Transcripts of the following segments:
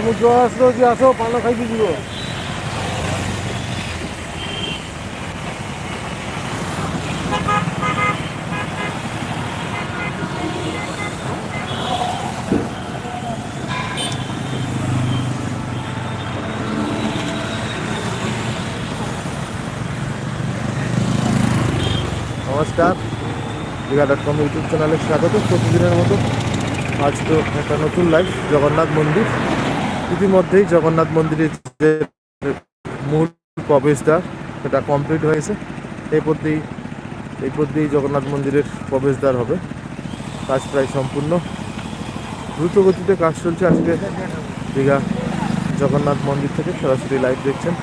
সমুদ্র আসলো যে আসো পানা খাইতে দিব। নমস্কার। দীঘা ডট কম ইউটিউব চ্যানেলে স্বাগত। প্রতিদিনের মতো আজ তো একটা নতুন লাইভ জগন্নাথ মন্দির। ইতিমধ্যেই জগন্নাথ মন্দিরের যে মূল প্রবেশদ্বার, সেটা কমপ্লিট হয়েছে। এই পথেই এই পথেই জগন্নাথ মন্দিরের প্রবেশদ্বার হবে। কাজ প্রায় সম্পূর্ণ। দ্রুত গতিতে কাজ চলছে আজকে দীঘা জগন্নাথ মন্দির থেকে। সরাসরি লাইভ দেখছেন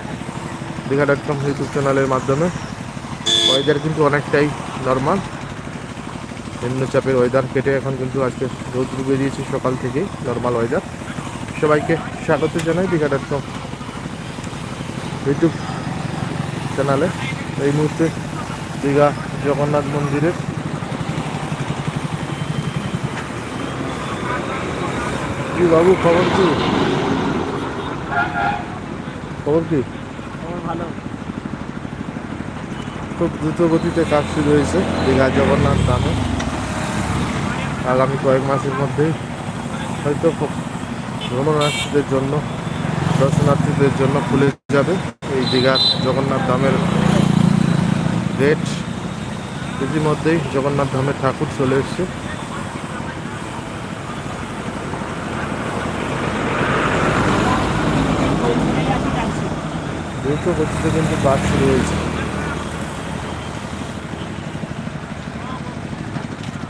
দীঘা ডট কম ইউটিউব চ্যানেলের মাধ্যমে। ওয়েদার কিন্তু অনেকটাই নর্মাল নিম্নচাপের ওয়েদার কেটে এখন কিন্তু আজকে রোদ বেরিয়েছে সকাল থেকেই নর্মাল ওয়েদার সবাইকে স্বাগত জানাই দীঘা ডট কম ইউটিউব চ্যানেলে এই মুহূর্তে দীঘা জগন্নাথ মন্দিরের কি বাবু খবর কি? খবর কি? ভালো। খুব দ্রুত গতিতে কাজ শুরু হয়েছে দীঘা জগন্নাথ ধামে। আগামী কয়েক মাসের মধ্যেই হয়তো খুব ভ্রমণার্থীদের জন্য, দর্শনার্থীদের জন্য খুলে যাবে এই দীঘার জগন্নাথ ধামের গেট ইতিমধ্যেই জগন্নাথ ধামের ঠাকুর চলে এসছে। গতিতে কিন্তু বাস শুরু হয়েছে।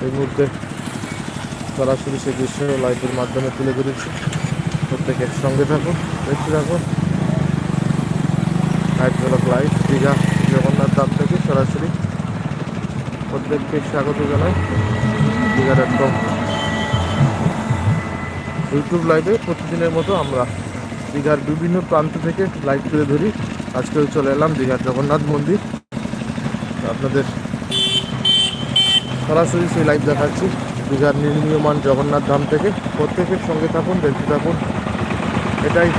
এই মুহূর্তে সরাসরি সেই দৃশ্য লাইভের মাধ্যমে তুলে ধরেছি। প্রত্যেকের সঙ্গে থাকুন, দেখতে লাইভ ঝলক লাইভ দীঘা, জগন্নাথ ধাম থেকে সরাসরি প্রত্যেককে স্বাগত জানাই। দীঘা ডট কম ইউটিউব লাইভে প্রতিদিনের মতো আমরা দীঘার বিভিন্ন প্রান্ত থেকে লাইভ তুলে ধরি। আজকেও চলে এলাম দীঘার জগন্নাথ মন্দির। আপনাদের সরাসরি সেই লাইভ দেখাচ্ছি। দীঘার নির্মীয়মান জগন্নাথ ধাম থেকে প্রত্যেকের সঙ্গে থাকুন, দেখতে থাকুন। এটাই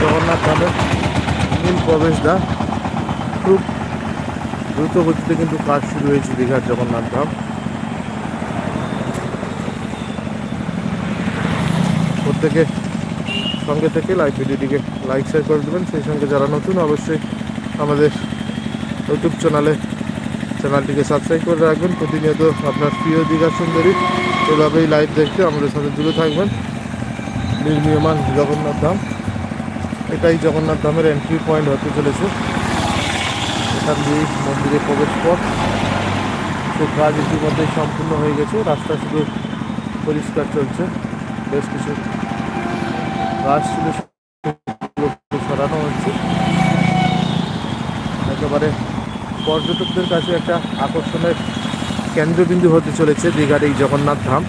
জগন্নাথ ধামের মূল প্রবেশদ্বার। খুব দ্রুত গতিতে কিন্তু কাজ শুরু হয়েছে দীঘার জগন্নাথ ধাম। প্রত্যেকে সঙ্গে থেকে লাইভ ভিডিওটিকে লাইক শেয়ার করে দেবেন। সেই সঙ্গে যারা নতুন, অবশ্যই আমাদের ইউটিউব চ্যানেলে চ্যানেলটিকে সাবস্ক্রাইব করে রাখবেন। প্রতিনিয়ত আপনার প্রিয় দীঘা সুন্দরী এভাবেই লাইভ দেখতে আমাদের সাথে জুড়ে থাকবেন। নির্মীয়মান জগন্নাথ ধাম। এটাই জগন্নাথ ধামের এন্ট্রি পয়েন্ট হতে চলেছে। এখান দিয়েই মন্দিরে প্রবেশ পথ তো কাজ ইতিমধ্যেই সম্পূর্ণ হয়ে গেছে। রাস্তা শুধু পরিষ্কার চলছে। বেশ কিছু গাছ ছিল সরানো হচ্ছে। একেবারে পর্যটকদের কাছে একটা আকর্ষণের কেন্দ্রবিন্দু হতে চলেছে দীঘার এই জগন্নাথ ধাম।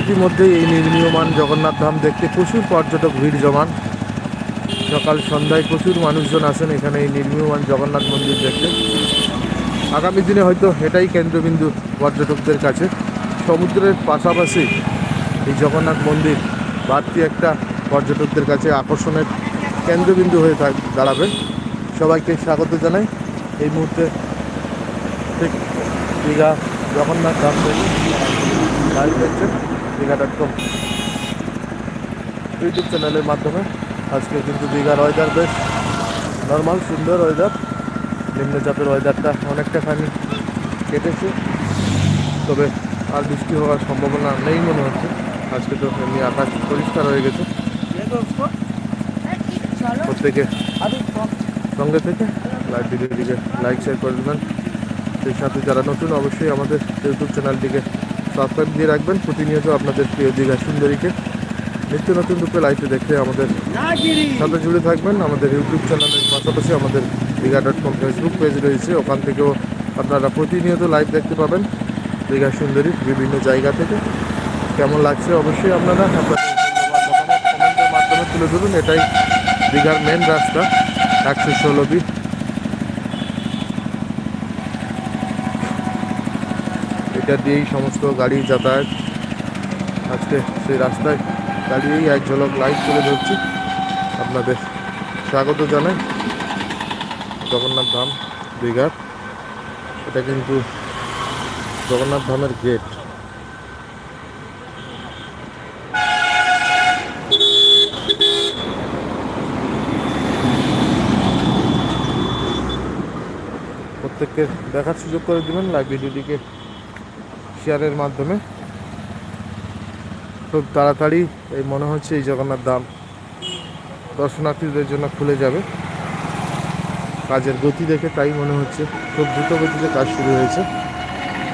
ইতিমধ্যেই এই নির্মীয়মান জগন্নাথ ধাম দেখতে প্রচুর পর্যটক ভিড় জমান। সকাল সন্ধ্যায় প্রচুর মানুষজন আসেন এখানে এই নির্মীয়মান জগন্নাথ মন্দির দেখতে। আগামী দিনে হয়তো এটাই কেন্দ্রবিন্দু পর্যটকদের কাছে। সমুদ্রের পাশাপাশি এই জগন্নাথ মন্দির বাড়তি একটা পর্যটকদের কাছে আকর্ষণের কেন্দ্রবিন্দু হয়ে থাক দাঁড়াবে। সবাইকে স্বাগত জানাই। এই মুহূর্তে ঠিক দীঘা জগন্নাথ ধাম দেখছেন দীঘা ডট কম ইউটিউব চ্যানেলের মাধ্যমে আজকে কিন্তু দীঘার ওয়েদার বেশ নর্মাল সুন্দর ওয়েদার নিম্নচাপের ওয়েদারটা অনেকটা খানি কেটেছে। তবে আর বৃষ্টি হওয়ার সম্ভাবনা নেই মনে হচ্ছে। আজকে তো এমনি আকাশ পরিষ্কার হয়ে গেছে। প্রত্যেকে সঙ্গে থেকে লাইভ ভিডিওটিকে লাইক শেয়ার করে দেবেন। সেই সাথে যারা নতুন, অবশ্যই আমাদের ইউটিউব চ্যানেলটিকে সাবস্ক্রাইব দিয়ে রাখবেন। প্রতিনিয়ত আপনাদের প্রিয় দীঘা সুন্দরীকে নিত্য নতুন রূপে লাইভে দেখতে আমাদের সাথে জুড়ে থাকবেন। আমাদের ইউটিউব চ্যানেলের পাশাপাশি আমাদের Digha dot com Facebook page রয়েছে। ওখান থেকেও আপনারা প্রতিনিয়ত লাইভ দেখতে পাবেন দীঘা সুন্দরী বিভিন্ন জায়গা থেকে। কেমন লাগছে অবশ্যই আপনারা আপনাদের কমেন্টের মাধ্যমে তুলে ধরুন। এটাই দীঘার মেন রাস্তা, একশো ষোলো বি এটা দিয়েই সমস্ত গাড়ি যাতায়াত। আজকে সেই রাস্তায় দাঁড়িয়েই এক ঝলক লাইভ তুলে ধরছি। আপনাদের স্বাগত জানাই। জগন্নাথ ধাম দীঘার এটা কিন্তু জগন্নাথ ধামের গেট প্রত্যেককে দেখার সুযোগ করে দেবেন লাইভ ভিডিওটিকে শেয়ারের মাধ্যমে খুব তাড়াতাড়ি এই মনে হচ্ছে এই জগন্নাথ ধাম দর্শনার্থীদের জন্য খুলে যাবে। কাজের গতি দেখে তাই মনে হচ্ছে খুব দ্রুত গতিতে কাজ শুরু হয়েছে।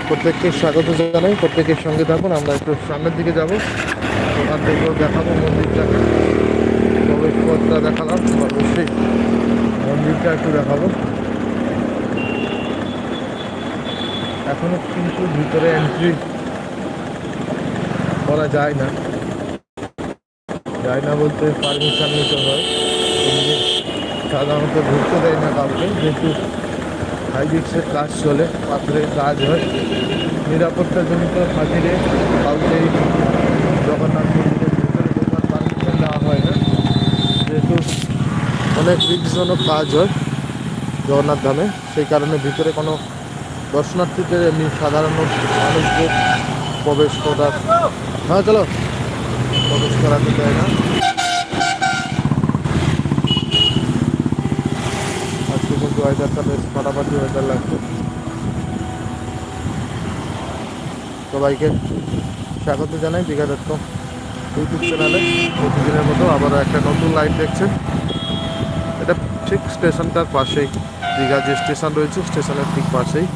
প্রত্যেককে স্বাগত জানাই, প্রত্যেকের সঙ্গে থাকুন, আমরা একটু সামনের দিকে যাব। ওখান থেকেও দেখাবো মন্দিরটা। প্রবেশ পথটা দেখালাম, অবশ্যই মন্দিরটা একটু দেখাবো। এখনও কিন্তু ভিতরে এন্ট্রি করা যায় না। যায় না বলতে পারমিশন নিতে হয়। সাধারণত ঢুকতে দেয় না কাউকে, যেহেতু হাইব্রিক্সের কাজ চলে, পাথরের কাজ হয়। নিরাপত্তাজনিত খাতিরে কাউকে জগন্নাথ মন্দিরের ভিতরে ঢোকার পারমিশন দেওয়া হয় না। যেহেতু অনেক রিক্সজনক কাজ হয় জগন্নাথ ধামে, সেই কারণে ভিতরে কোনো দর্শনার্থীদের এমনি সাধারণ মানুষদের প্রবেশ করার হ্যাঁ চলো। প্রবেশ করাতে দেয় না আজকে কিন্তু ওয়েদারটা বেশ ফাটাফাটি ওয়েদার লাগছে। সবাইকে স্বাগত জানাই দীঘা কম ইউটিউব চ্যানেলে। প্রতিদিনের মতো আবারও একটা নতুন লাইভ দেখছে এটা ঠিক স্টেশনটার পাশেই, দীঘা যে স্টেশন রয়েছে, স্টেশনের ঠিক পাশেই।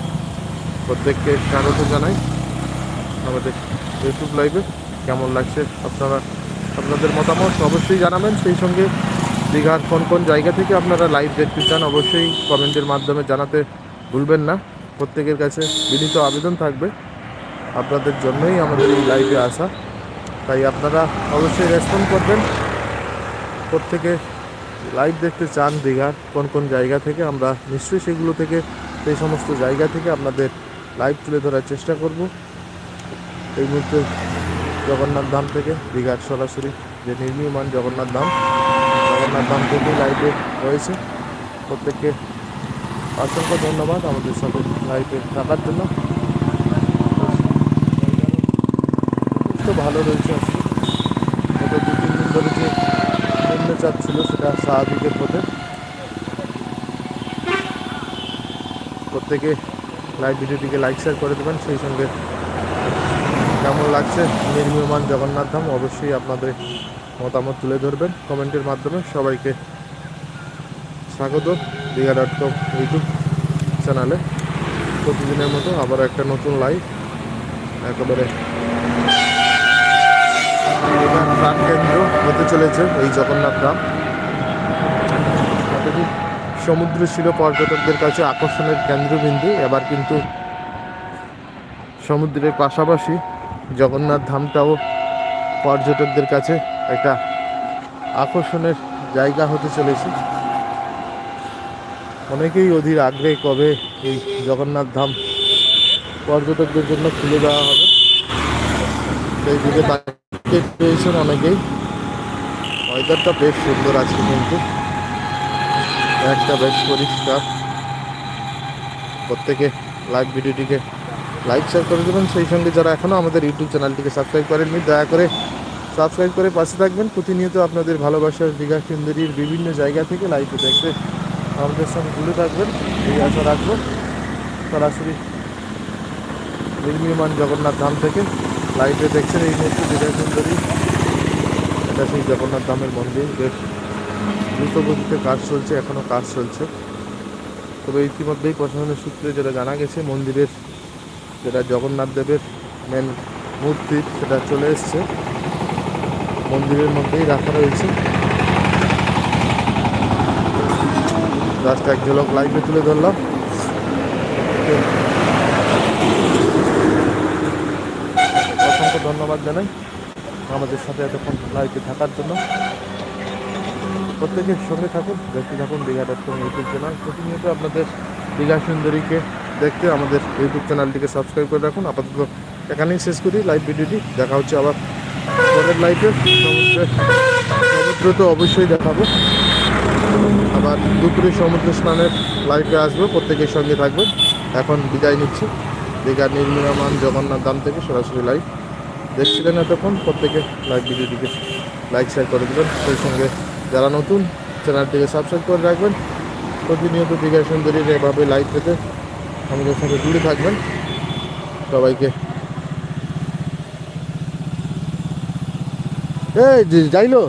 প্রত্যেককে স্বাগত জানাই আমাদের ইউটিউব লাইভে কেমন লাগছে আপনারা, আপনাদের মতামত অবশ্যই জানাবেন। সেই সঙ্গে দীঘার কোন কোন জায়গা থেকে আপনারা লাইভ দেখতে চান অবশ্যই কমেন্টের মাধ্যমে জানাতে ভুলবেন না। প্রত্যেকের কাছে বিনীত আবেদন থাকবে আপনাদের জন্যই আমাদের এই লাইভে আসা। তাই আপনারা অবশ্যই রেসপন্ড করবেন। প্রত্যেকে লাইভ দেখতে চান দীঘার কোন কোন জায়গা থেকে, আমরা নিশ্চয়ই সেগুলো থেকে, সেই সমস্ত জায়গা থেকে আপনাদের লাইভ তুলে ধরার চেষ্টা করব। এই মুহূর্তে জগন্নাথ ধাম থেকে দীঘার সরাসরি যে নির্মীয়মান জগন্নাথ ধাম জগন্নাথ ধাম থেকে লাইভে রয়েছে। প্রত্যেককে অসংখ্য ধন্যবাদ আমাদের সাথে লাইভে থাকার জন্য। ভালো রয়েছে গত দু, তিন দিন ধরে যে নিম্নচাপ ছিল সেটা স্বাভাবিকের পথে। প্রত্যেকে লাইভ ভিডিওটিকে লাইক শেয়ার করে দেবেন। সেই সঙ্গে কেমন লাগছে? নির্মীয়মান জগন্নাথ ধাম অবশ্যই আপনাদের মতামত তুলে ধরবেন কমেন্টের মাধ্যমে। সবাইকে স্বাগত দীঘা ডট কম ইউটিউব চ্যানেলে প্রতিদিনের মতো আবার একটা নতুন লাইভ একেবারে প্রাণকেন্দ্র হতে চলেছে এই জগন্নাথ ধাম। সমুদ্র ছিল পর্যটকদের কাছে আকর্ষণের কেন্দ্রবিন্দু। এবার কিন্তু সমুদ্রের পাশাপাশি জগন্নাথ ধামটাও পর্যটকদের কাছে একটা আকর্ষণের জায়গা হতে চলেছে। অনেকেই অধীর আগ্রহে কবে এই জগন্নাথ ধাম পর্যটকদের জন্য খুলে দেওয়া হবে। সেই দিকে রয়েছেন অনেকেই। ওয়েদারটা বেশ সুন্দর আছে কিন্তু। একটা বেশ পরিষ্কার। প্রত্যেকে লাইভ ভিডিওটিকে লাইক শেয়ার করে দেবেন। সেই সঙ্গে যারা এখনও আমাদের ইউটিউব চ্যানেলটিকে সাবস্ক্রাইব করেননি, দয়া করে সাবস্ক্রাইব করে পাশে থাকবেন। প্রতিনিয়ত আপনাদের ভালোবাসার দীঘা সুন্দরীর বিভিন্ন জায়গা থেকে লাইভে দেখতে আমাদের সঙ্গে জুড়ে থাকবেন। এই আশা রাখব। সরাসরি নির্মীয়মান জগন্নাথ ধাম থেকে লাইভে দেখছেন এই মুহূর্তে দীঘা সুন্দরী। এটা সেই জগন্নাথ ধামের মন্দির দ্রুত গতিতে কাজ চলছে এখনও কাজ চলছে। তবে ইতিমধ্যেই প্রশাসনের সূত্রে যেটা জানা গেছে, মন্দিরের যেটা জগন্নাথ দেবের মেন মূর্তি, সেটা চলে এসছে। মন্দিরের মধ্যেই রাখা রয়েছে। জাস্ট এক ঝলক লাইভে তুলে ধরলাম। অসংখ্য ধন্যবাদ জানাই আমাদের সাথে এতক্ষণ লাইভে থাকার জন্য। প্রত্যেকের সঙ্গে থাকুন, দেখতে থাকুন দীঘা ডট ইউটিউব চ্যানেল প্রতিনিয়ত আপনাদের দীঘা সুন্দরীকে দেখতে আমাদের ইউটিউব চ্যানেলটিকে সাবস্ক্রাইব করে রাখুন। আপাতত এখানেই শেষ করি লাইভ ভিডিওটি দেখা হচ্ছে আবার পরের লাইফে সমুদ্রে সমুদ্র তো অবশ্যই দেখাবো। আবার দুপুরে সমুদ্র স্নানের লাইফে আসব, প্রত্যেকের সঙ্গে থাকবেন এখন বিদায় নিচ্ছি। দীঘা নির্মীয়মান জগন্নাথ ধাম থেকে সরাসরি লাইভ দেখছিলেন এতক্ষণ, প্রত্যেকে লাইভ ভিডিওটিকে লাইক শেয়ার করে দেবেন। সেই সঙ্গে যারা নতুন, চ্যানেলটিকে সাবস্ক্রাইব করে রাখবেন। প্রতিনিয়ত দীঘা সুন্দরীর এভাবে লাইভ পেতে আমাদের সাথে জুড়ে থাকবেন। সবাইকে। এই যাইলো?